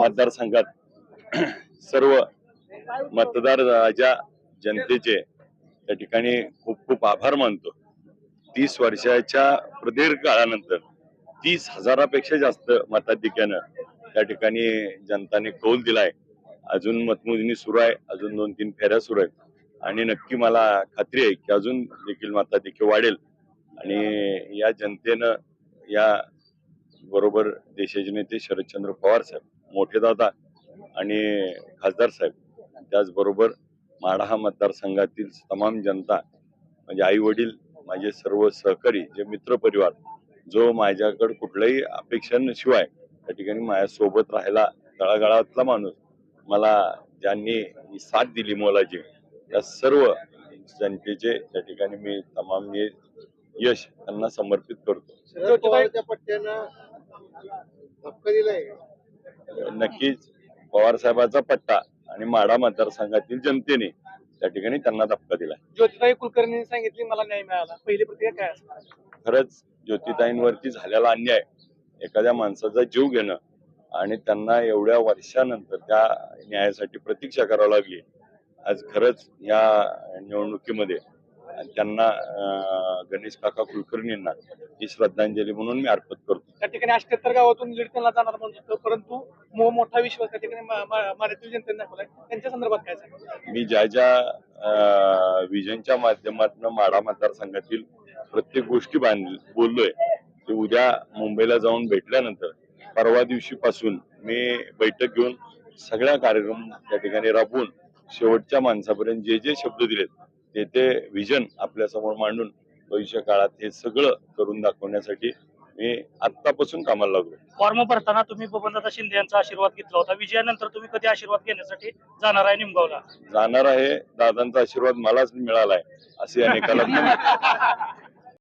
मतदारसंघात सर्व मतदार ज्या जनतेचे त्या ठिकाणी खूप खूप आभार मानतो. तीस वर्षाच्या प्रदीर्घ काळानंतर तीस हजारापेक्षा जास्त मताधिक्यानं त्या ठिकाणी जनताने कौल दिलाय. अजून मतमोजणी सुरू आहे अजून दोन तीन फेऱ्या सुरू आहेत. आणि नक्की मला खात्री आहे की अजून देखील मताधिक्य वाढेल. आणि या जनतेनं या बरोबर देशाचे नेते शरदचंद्र पवार साहेब मोठे दादा आणि खासदार साहेब त्याचबरोबर माढा मतदारसंघातील तमाम जनता म्हणजे आई वडील माझे सर्व सहकारी जे मित्र परिवार जो माझ्याकडे कुठल्याही अपेक्षांशिवाय त्या ठिकाणी माझ्यासोबत राहायला तळागाळातला माणूस मला ज्यांनी ही साथ दिली मोलाची त्या सर्व जनतेचे त्या ठिकाणी मी तमाम यश त्यांना समर्पित करतो. नक्कीच. पवार साहेबाचा पट्टा आणि माढा मतदारसंघातील जनतेने त्या ठिकाणी त्यांना धक्का दिला ज्योतिताई कुलकर्णींनी सांगितली मला न्याय मिळाला. पहिली प्रक्रिया काय असणार? खरंच ज्योतिताईंवरती झालेला अन्याय एखाद्या माणसाचा जीव घेणं आणि त्यांना एवढ्या वर्षानंतर त्या न्यायासाठी प्रतीक्षा करावी लागली आज खरंच या निवडणुकीमध्ये त्यांना गणेश काका कुलकर्णींना ही श्रद्धांजली म्हणून मी अर्पण करतो. त्या ठिकाणी अठ्याहत्तर गावातून लीड त्यांना जाणार म्हणत होतं परंतु मोठा विश्वास त्या ठिकाणी मा- मा- माढ्यातील जनतेने दाखवलाय. त्यांच्या संदर्भात काय सांगा मी ज्या ज्या विजनच्या माध्यमातून माढा मतदारसंघातील प्रत्येक गोष्टी बांध बोललोय ते उद्या मुंबईला जाऊन भेटल्यानंतर परवा दिवशी पासून मी बैठक घेऊन सगळ्या कार्यक्रम त्या ठिकाणी राबवून शेवटच्या माणसापर्यंत जे जे शब्द दिलेत ते ते विजन आपल्यासमोर मांडून भविष्य काळात हे सगळं करून दाखवण्यासाठी मी आत्तापासून कामाला लागलो. फॉर्म भरताना तुम्ही बबनदादा शिंदे यांचा आशीर्वाद घेतला होता. विजयानंतर तुम्ही कधी आशीर्वाद घेण्यासाठी जाणार आहे निमगावला? जाणार आहे. दादांचा आशीर्वाद मलाच मिळालाय. असे अनेकाला